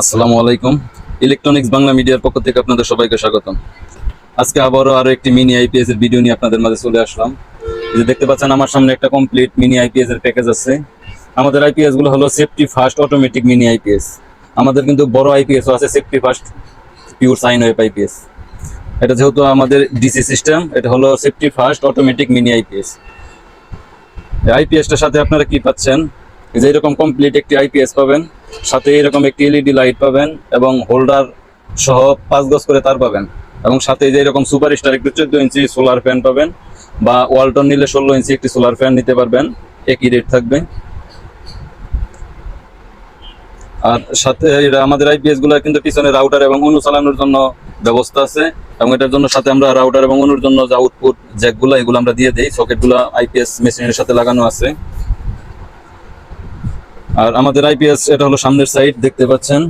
আসসালামু আলাইকুম। ইলেকট্রনিক্স বাংলা মিডিয়ার পক্ষ থেকে আপনাদের সবাইকে স্বাগতম। আজকে আবারও আরও একটি মিনি আইপিএস এর ভিডিও নিয়ে আপনাদের মাঝে চলে আসলাম। যে দেখতে পাচ্ছেন, আমার সামনে একটা কমপ্লিট মিনি আইপিএস এর প্যাকেজ আছে। আমাদের আইপিএসগুলো হলো safety first automatic mini IPS আমাদের কিন্তু বড় আইপিএস আছে safety first pure sine wave IPS এটা যেহেতু আমাদের ডিসি সিস্টেম এটা হলো safety first automatic mini IPS আইপিএসটার সাথে আপনারা কি পাচ্ছেন? যে এরকম কমপ্লিট একটি আইপিএস পাবেন। সাথে এরকম একটি এলইডি লাইট পাবেন এবং হোল্ডার সহ পাঁচ গজ করে তার পাবেন। এবং সাথে যে এরকম সুপার স্টার একটু চোদ্দ ইঞ্চি সোলার ফ্যান পাবেন বা ওয়ালটন নিলে ষোলো ইঞ্চি একটি সোলার ফ্যান নিতে পারবেন। একই রেট থাকবে। আর সাথে আমাদের আইপিএসগুলো কিন্তু পিছনে রাউটার এবং অনু চালানোর জন্য ব্যবস্থা আছে। এবং এটার জন্য সাথে আমরা রাউটার এবং অনুর জন্য যে আউটপুট জ্যাকগুলো এগুলো আমরা দিয়ে দিই। সকেটগুলো আইপিএস মেশিনের সাথে লাগানো আছে। আর আমাদের আইপিএস এটা হলো সামনের সাইড দেখতে পাচ্ছেন।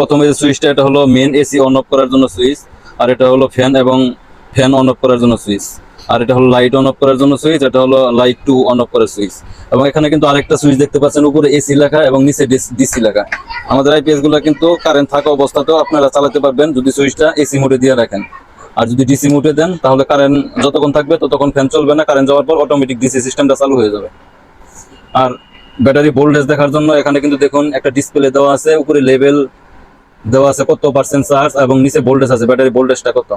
প্রথমে যে সুইচটা এটা হলো মেন এসি অন অফ করার জন্য সুইচ আর এটা হলো ফ্যান এবং ফ্যান অন অফ করার জন্য সুইচ আর এটা হলো লাইট অন অফ করার জন্য সুইচ এটা হলো লাইট টু অন অফ করার সুইচ এবং এখানে কিন্তু আরেকটা সুইচ দেখতে পাচ্ছেন, উপরে এসি লেখা এবং নিচে ডিসি লেখা। আমাদের আইপিএসগুলো কিন্তু কারেন্ট থাকা অবস্থাতেও আপনারা চালাতে পারবেন, যদি সুইচটা এসি মোডে দিয়ে রাখেন। আর যদি ডিসি মোডে দেন, তাহলে কারেন্ট যতক্ষণ থাকবে, ততক্ষণ ফ্যান চলবে না কারেন্ট যাওয়ার পর অটোমেটিক ডিসি সিস্টেমটা চালু হয়ে যাবে। আর ব্যাটারি ভোল্টেজ দেখার জন্য এখানে কিন্তু দেখুন একটা ডিসপ্লে দেওয়া আছে, উপরে লেভেল দেওয়া আছে কত পার্সেন্ট চার্জ এবং নিচে ভোল্টেজ আছে। ব্যাটারি ভোল্টেজটা কত?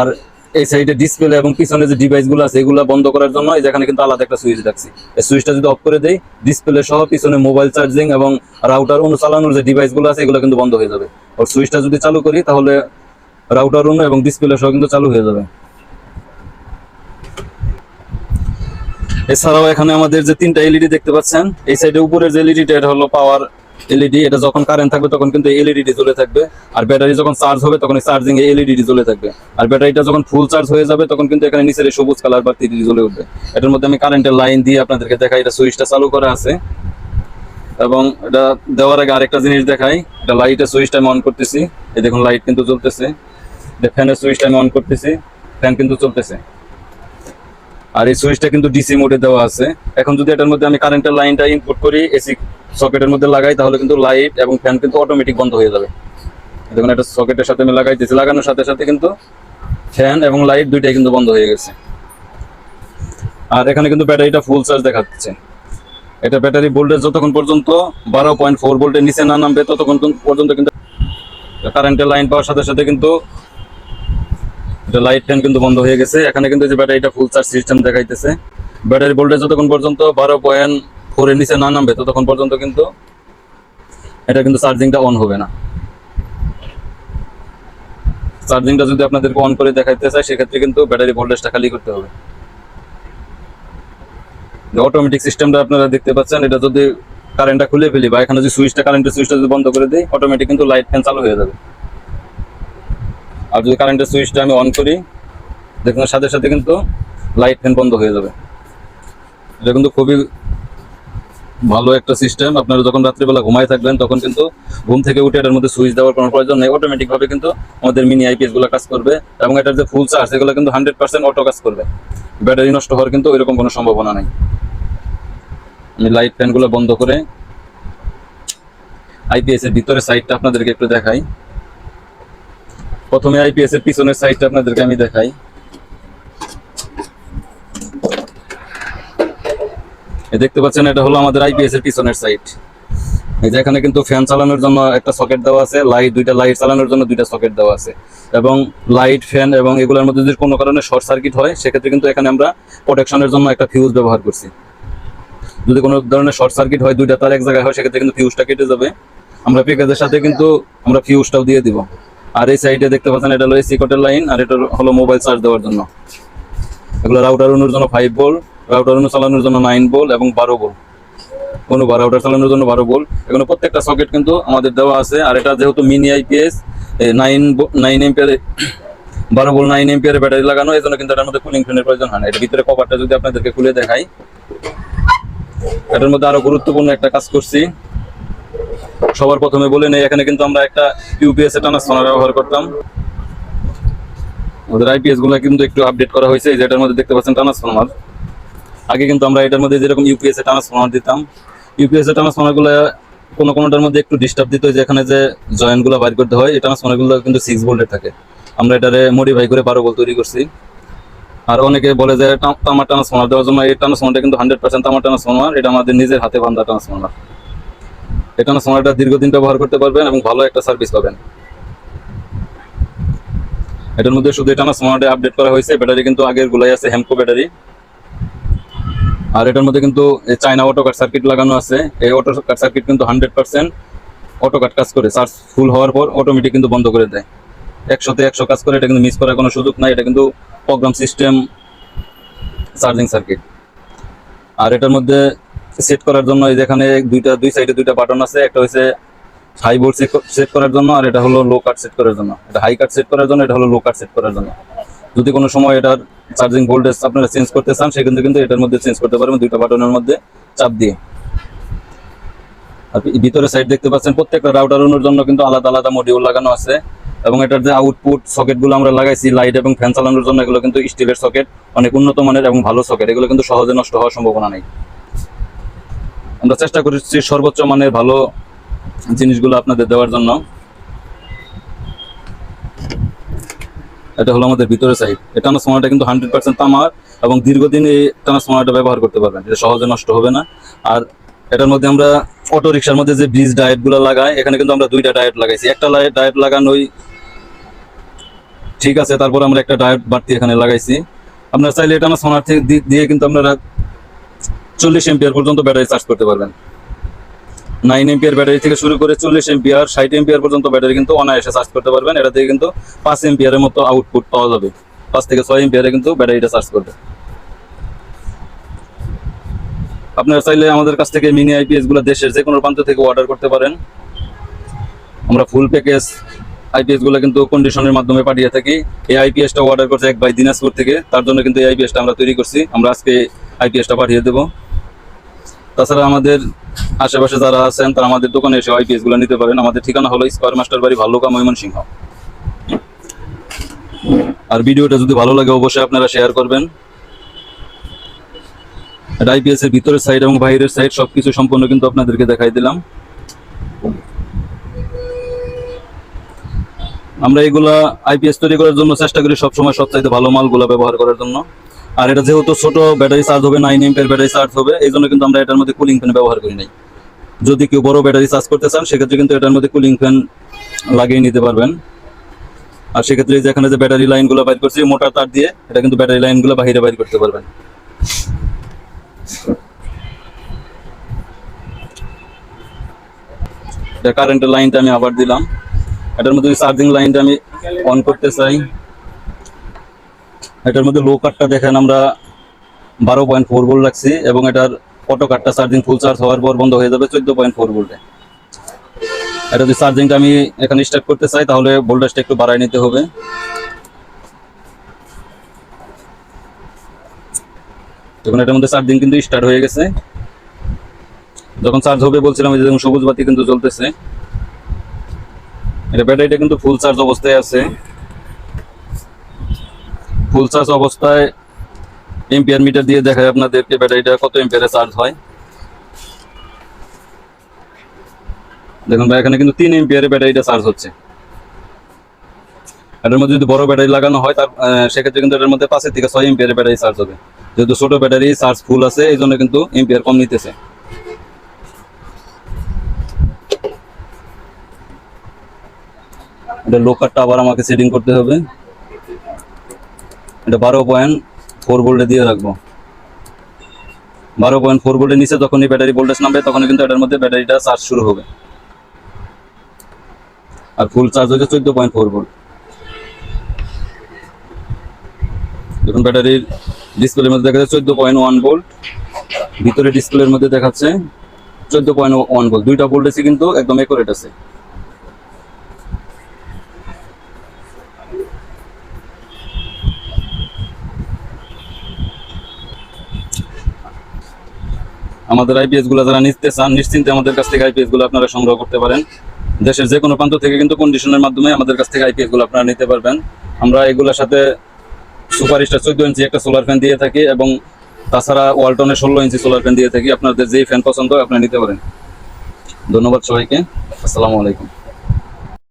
আর এই সাইডে ডিসপ্লে এবং পিছনে যে ডিভাইসগুলো আছে, এগুলো বন্ধ করার জন্য এই যে এখানে কিন্তু আলাদা একটা সুইচ রাখছি। এই সুইচটা যদি অফ করে দেই ডিসপ্লে সহ পিছনে মোবাইল চার্জিং এবং রাউটার অনু চালানোর যে ডিভাইসগুলো আছে, এগুলো কিন্তু বন্ধ হয়ে যাবে। আর সুইচটা যদি চালু করি, তাহলে রাউটার অনু এবং ডিসপ্লে সহ কিন্তু চালু হয়ে যাবে। এছাড়াও এখানে আমাদের যে তিনটা এলইডি দেখতে পাচ্ছেন, এই সাইডে উপরের যে এলইডিটা এটা হলো পাওয়ার এলইডি এটা যখন কারেন্ট থাকবে তখন কিন্তু এলইডি জ্বলে থাকবে। আর ব্যাটারি যখন চার্জ হবে, তখন চার্জিং এ এলইডি জ্বলে থাকবে। আর ব্যাটারিটা যখন ফুল চার্জ হয়ে যাবে, তখন কিন্তু এখানে নিচের সবুজ কালার বাতি জ্বলে উঠবে। এটার মধ্যে আমি কারেন্টের লাইন দিয়ে আপনাদেরকে দেখাই, এটা সুইচটা চালু করা আছে। এবং এটা দেওয়ার আগে আরেকটা জিনিস দেখাই, এটা লাইটের সুইচটা আমি অন করতেছি। এই দেখুন লাইট কিন্তু জ্বলতেছে। ফ্যানের সুইচটা আমি অন করতেছি ফ্যান কিন্তু চলতেছে আর এই সুইচটা কিন্তু ডিসি মোডে দেওয়া আছে। এখন যদি এটার মধ্যে আমি কারেন্টের লাইনটা ইনপুট করি এসি সকেটের মধ্যে লাগাই, তাহলে কিন্তু লাইট এবং ফ্যান কিন্তু অটোমেটিক বন্ধ হয়ে যাবে। দেখুন, এটা সকেটের সাথে আমি লাগাইতেছি লাগানোর সাথে সাথে কিন্তু ফ্যান এবং লাইট দুইটাই কিন্তু বন্ধ হয়ে গেছে। আর এখানে কিন্তু ব্যাটারিটা ফুল চার্জ দেখাচ্ছে। এটা ব্যাটারি ভোল্টেজ যতক্ষণ পর্যন্ত বারো পয়েন্ট ফোর ভোল্টের নিচে না নামবে, ততক্ষণ পর্যন্ত কিন্তু কারেন্টের লাইন পাওয়ার সাথে সাথে কিন্তু এটা লাইট ফ্যান কিন্তু বন্ধ হয়ে গেছে। এখানে কিন্তু যে ব্যাটারিটা ফুল চার্জ সিস্টেম দেখাইতেছে। ব্যাটারি ভোল্টেজ যতক্ষণ পর্যন্ত বারো পয়েন্ট ফোরের নিচে না নামবে, ততক্ষণ পর্যন্ত কিন্তু এটা কিন্তু চার্জিংটা অন হবে না। চার্জিংটা যদি আপনাদেরকে অন করে দেখাইতে চাই, সেক্ষেত্রে কিন্তু ব্যাটারি ভোল্টেজটা খালি করতে হবে। অটোমেটিক সিস্টেমটা আপনারা দেখতে পাচ্ছেন, এটা যদি কারেন্টটা খুলে ফেলি বা এখানে যদি সুইচটা কারেন্টের সুইচটা যদি বন্ধ করে দিই অটোমেটিক কিন্তু লাইট ফ্যান চালু হয়ে যাবে। আর যদি কারেন্টের সুইচটা আমি অন করি, দেখুন সাথে সাথে কিন্তু লাইট ফ্যান বন্ধ হয়ে যাবে। এটা কিন্তু খুবই ভালো একটা সিস্টেম আপনারা যখন রাত্রিবেলা ঘুমায় থাকবেন, তখন কিন্তু ঘুম থেকে উঠে এটার মধ্যে সুইচ দেওয়ার কোনো প্রয়োজন নেই। অটোমেটিক ভাবে কিন্তু আমাদের মিনি আইপিএসগুলো কাজ করবে এবং এটার যে ফুল চার্জ এগুলো কিন্তু হান্ড্রেড পার্সেন্ট অটো কাজ করবে। ব্যাটারি নষ্ট হওয়ার কিন্তু এরকম কোনো সম্ভাবনা নেই। আমি লাইট ফ্যানগুলো বন্ধ করে আইপিএস এর ভিতরে সাইডটা আপনাদেরকে একটু দেখাই। প্রথমে আইপিএস এর পিছনের সাইডটা আপনাদেরকে আমি দেখাই। দেখতে পাচ্ছেন, এটা হলো আমাদের আইপিএস এর পিছনের সাইড এই যে এখানে কিন্তু ফ্যান চালানোর জন্য একটা সকেট দেওয়া আছে লাইট দুইটা লাইট চালানোর জন্য দুইটা সকেট দেওয়া আছে। এবং লাইট ফ্যান এবং এগুলোর মধ্যে যদি কোনো কারণে শর্ট সার্কিট হয়, সেক্ষেত্রে কিন্তু এখানে আমরা প্রোটেকশনের জন্য একটা ফিউজ ব্যবহার করছি। যদি কোনো ধরনের শর্ট সার্কিট হয়, দুইটা তার এক জায়গায় হয়, সেক্ষেত্রে কিন্তু ফিউজটা কেটে যাবে। আমরা প্যাকেজের সাথে কিন্তু আমরা ফিউজটাও দিয়ে দিব। আর এই সাইডে দেখতে পাচ্ছেন, এটা হলো এসি কোটের লাইন আর এটা হলো মোবাইল চার্জ দেওয়ার জন্য। এগুলো রাউটার অনুর জন্য ফাইভ বোল রাউটার অনু চালানোর জন্য নাইন বোল এবং বারো বোল কোনো রাউটার চালানোর জন্য বারো বোল এখানে প্রত্যেকটা সকেট কিন্তু আমাদের দেওয়া আছে আর এটা যেহেতু mini IPS nine nine ampere বারো বোল নাইন এম্পিয়ার ব্যাটারি লাগানো এই জন্য কিন্তু এটার মধ্যে কুলিং ফ্যানের প্রয়োজন হয় না। এটার ভিতরে কভারটা যদি আপনাদেরকে খুলে দেখাই, এটার মধ্যে আরও গুরুত্বপূর্ণ একটা কাজ করছি। সবার প্রথমে বলে নেই, এখানে কিন্তু আমরা একটা ইউপিএস এ ট্রান্সফর্মার ব্যবহার করতাম। ওদের আইপিএসগুলো কিন্তু একটু আপডেট করা হয়েছে, এই যে এটার মধ্যে দেখতে পাচ্ছেন ট্রান্সফর্মার আগে কিন্তু আমরা এটার মধ্যে যেরকম ইউপিএস এ ট্রান্সফর্মার দিতাম ইউপিএস এ ট্রান্সফর্মারগুলো কোনো কোনোটার মধ্যে একটু ডিস্টার্ব দিতে হয় যে এখানে যে জয়েন্টগুলো বাইর করতে হয়, এই ট্রান্সফর্মারগুলো কিন্তু সিক্স ভোল্টের থাকে। আমরা এটারে মডিফাই করে বারো ভোল্ট তৈরি করছি। আর অনেকে বলে যে টা- তামার ট্রান্সফর্মার দেওয়ার জন্য এই ট্রান্সফর্মারটা কিন্তু হান্ড্রেড পার্সেন্ট তামার ট্রান্সফর্মার এটা আমাদের নিজের হাতে বান্ধা ট্রান্সফর্মার এই ট্রান্সফর্মারটা দীর্ঘদিন ব্যবহার করতে পারবেন এবং ভালো একটা সার্ভিস পাবেন। এটার মধ্যে শুধু এটা ট্রান্সফর্মারটা আপডেট করা হয়েছে, ব্যাটারি কিন্তু আগের গুলাই আছে হেমকো ব্যাটারি। আর এটার মধ্যে কিন্তু চায়না অটো কাট সার্কিট লাগানো আছে। এই অটো কাট সার্কিট কিন্তু হান্ড্রেড পার্সেন্ট অটো কাট কাজ করে চার্জ ফুল হওয়ার পর অটোমেটিক কিন্তু বন্ধ করে দেয়। একশোতে একশো কাজ করে, এটা কিন্তু মিস করার কোনো সুযোগ নাই, এটা কিন্তু প্রোগ্রাম সিস্টেম চার্জিং সার্কিট আর এটার মধ্যে সেট করার জন্য এই যেখানে দুইটা, দুই সাইডে দুইটা বাটন আছে, একটা হচ্ছে হাই ভোল্ট সেট করার জন্য আর এটা হলো লো কাট সেট করার জন্য। এটা হাই কাট সেট করার জন্য, এটা হলো লো কাট সেট করার জন্য। যদি কোনো সময় এটার চার্জিং ভোল্টেজ আপনারা চেঞ্জ করতে চান সেক্ষেত্রে কিন্তু এটার মধ্যে চেঞ্জ করতে পারবেন দুইটা বাটনের মধ্যে চাপ দিয়ে। আর ভিতরে সাইড দেখতে পাচ্ছেন, প্রত্যেকটা রাউটার অনুর জন্য কিন্তু আলাদা আলাদা মডিউল লাগানো আছে। এবং এটার যে আউটপুট সকেটগুলো আমরা লাগাইছি লাইট এবং ফ্যান চালানোর জন্য, এগুলো কিন্তু স্টিলের সকেট অনেক উন্নত মানের এবং ভালো সকেট এগুলো কিন্তু সহজে নষ্ট হওয়ার সম্ভাবনা নেই। আমরা চেষ্টা করেছি সর্বোচ্চ মানের ভালো জিনিসগুলো আপনাদের দেওয়ার জন্য। এটা হলো আমাদের ভিতরে সাইড এই ট্রান্সফর্মারটা কিন্তু হান্ড্রেড পার্সেন্ট তামার এবং দীর্ঘদিন এই ট্রান্সফর্মারটা ব্যবহার করতে পারবেন। এটা সহজে নষ্ট হবে না। আর এটার মধ্যে আমরা অটো রিক্সার মধ্যে যে ব্রিজ ডায়েটগুলো লাগাই, এখানে কিন্তু আমরা দুইটা ডায়েট লাগাইছি। একটা ডায়েট লাগানোই ঠিক আছে, তারপর আমরা একটা ডায়েট বাড়তি এখানে লাগাইছি। আপনারা চাইলে এটা আমার সোনার দিয়ে কিন্তু আপনারা চল্লিশ এম্পিয়ার পর্যন্ত ব্যাটারি চার্জ করতে পারবেন। নাইন এম্পিয়ার ব্যাটারি থেকে শুরু করে চল্লিশ এম্পিয়ার, ষাট এম্পিয়ার পর্যন্ত ব্যাটারি কিন্তু অনায়াসে চার্জ করতে পারবেন। এটা থেকে কিন্তু পাঁচ এম্পিয়ারের মতো আউটপুট পাওয়া যাবে। পাঁচ থেকে ছয় এম্পিয়ারে কিন্তু ব্যাটারিটা চার্জ করবে। আপনারা চাইলে আমাদের কাছ থেকে মিনি আইপিএসগুলো দেশের যে কোনো প্রান্ত থেকে অর্ডার করতে পারেন। আমরা ফুল প্যাকেজ আইপিএসগুলো কিন্তু কন্ডিশনের মাধ্যমে পাঠিয়ে থাকি। এই আইপিএসটা অর্ডার করছে এক ভাই দিনাজপুর থেকে। তার জন্য কিন্তু এই আইপিএসটা আমরা তৈরি করছি। আমরা আজকে আইপিএসটা পাঠিয়ে দেবো। তাছাড়া আমাদের আশেপাশে যারা আছেন, তারা আমাদের দোকানে এসে আইপিএসগুলো নিতে পারেন। আমাদের ঠিকানা হলো স্কোয়ার মাস্টার বাড়ি, ভাল্লুকা, ময়মনসিংহ। আর ভিডিওটা যদি ভালো লাগে, অবশ্যই আপনারা শেয়ার করবেন। এটা আইপিএস এর ভিতরের সাইড এবং বাইরের সাইড সবকিছু সম্পূর্ণ কিন্তু আপনাদেরকে দেখাই দিলাম। আমরা এগুলা আইপিএস তৈরি করার জন্য চেষ্টা করি সবসময় সবচাইতে ভালো মালগুলো ব্যবহার করার জন্য। আর এটা যেহেতু ছোট ব্যাটারি চার্জ হবে নাইন এম্পের ব্যাটারি চার্জ হবে, এই জন্য কিন্তু আমরা এটার মধ্যে কুলিং ফ্যান ব্যবহার করি নাই। যদি কেউ বড় ব্যাটারি চার্জ করতে চান, সেক্ষেত্রে কিন্তু এটার মধ্যে কুলিং ফ্যান লাগিয়ে নিতে পারবেন। আর সেক্ষেত্রে এই যে ব্যাটারি লাইনগুলো বাইর করছি মোটা তার দিয়ে, এটা কিন্তু ব্যাটারি লাইনগুলো বাইরে বাইর করতে পারবেন। এটা কারেন্টের লাইনটা আমি আবার দিলাম। এটার মধ্যে চার্জিং লাইনটা আমি অন করতে চাই। এটার মধ্যে লো কাটটা দেখেন আমরা বারো পয়েন্ট ফোর ভোল্ট রাখছি এবং এটার অটো কাটটা চার্জিং ফুল চার্জ হওয়ার পর বন্ধ হয়ে যাবে চোদ্দ পয়েন্ট ফোর ভোল্টে এটা যদি চার্জিংটা আমি এখানে স্টার্ট করতে চাই, তাহলে ভোল্টেজটা একটু বাড়ায় নিতে হবে। দেখুন, এটার মধ্যে চার্জিং কিন্তু স্টার্ট হয়ে গেছে। যখন চার্জ হবে, বলছিলাম যে সবুজ বাতি কিন্তু জ্বলতেছে। এটা ব্যাটারিটা কিন্তু ফুল চার্জ অবস্থায় আছে। ফুল চার্জ অবস্থায় এম্পিয়ার মিটার দিয়ে দেখায় আপনাদেরকে ব্যাটারিটা কত এম্পিয়ারে চার্জ হয়। দেখুন ভাই, এখানে কিন্তু তিন এম্পিয়ারে ব্যাটারিটা চার্জ হচ্ছে। এটার মধ্যে যদি বড় ব্যাটারি লাগানো হয়, তার সেক্ষেত্রে কিন্তু এটার মধ্যে পাঁচের থেকে ছয় এম্পিয়ারে ব্যাটারি চার্জ হবে। যেহেতু ছোট ব্যাটারি, চার্জ ফুল আছে, এই জন্য কিন্তু এম্পিয়ার কম নিতেছে। এটা লোকারটা আবার আমাকে সেটিং করতে হবে। এটা বারো পয়েন্ট ফোর ভোল্টে দিয়ে রাখব। বারো পয়েন্ট ফোর ভোল্টের নিচে যখনই ব্যাটারি ভোল্টেজ নামবে তখন কিন্তু এটার মধ্যে ব্যাটারিটা চার্জ শুরু হবে। আর ফুল চার্জ হচ্ছে চোদ্দ পয়েন্ট ফোর ভোল্ট দেখুন ব্যাটারির ডিসপ্লের মধ্যে দেখা যাচ্ছে চোদ্দ পয়েন্ট ওয়ান ভোল্ট ভিতরে ডিসপ্লের মধ্যে দেখাচ্ছে চোদ্দ পয়েন্ট ওয়ান ভোল্ট দুইটা ভোল্টেজই কিন্তু একদম একুরেট আছে। আমাদের আইপিএসগুলো যারা নিতে চান, নিশ্চিন্তে আমাদের কাছ থেকে আইপিএসগুলো আপনারা সংগ্রহ করতে পারেন। দেশের যে কোনো প্রান্ত থেকে কিন্তু কন্ডিশনের মাধ্যমে আমাদের কাছ থেকে আইপিএসগুলো আপনারা নিতে পারবেন। আমরা এগুলোর সাথে সুপার স্টার চোদ্দ ইঞ্চি একটা সোলার ফ্যান দিয়ে থাকি এবং তাছাড়া ওয়ালটনের ষোলো ইঞ্চি সোলার ফ্যান দিয়ে থাকি। আপনাদের যেই ফ্যান পছন্দ আপনারা নিতে পারেন। ধন্যবাদ সবাইকে। আসসালামু আলাইকুম।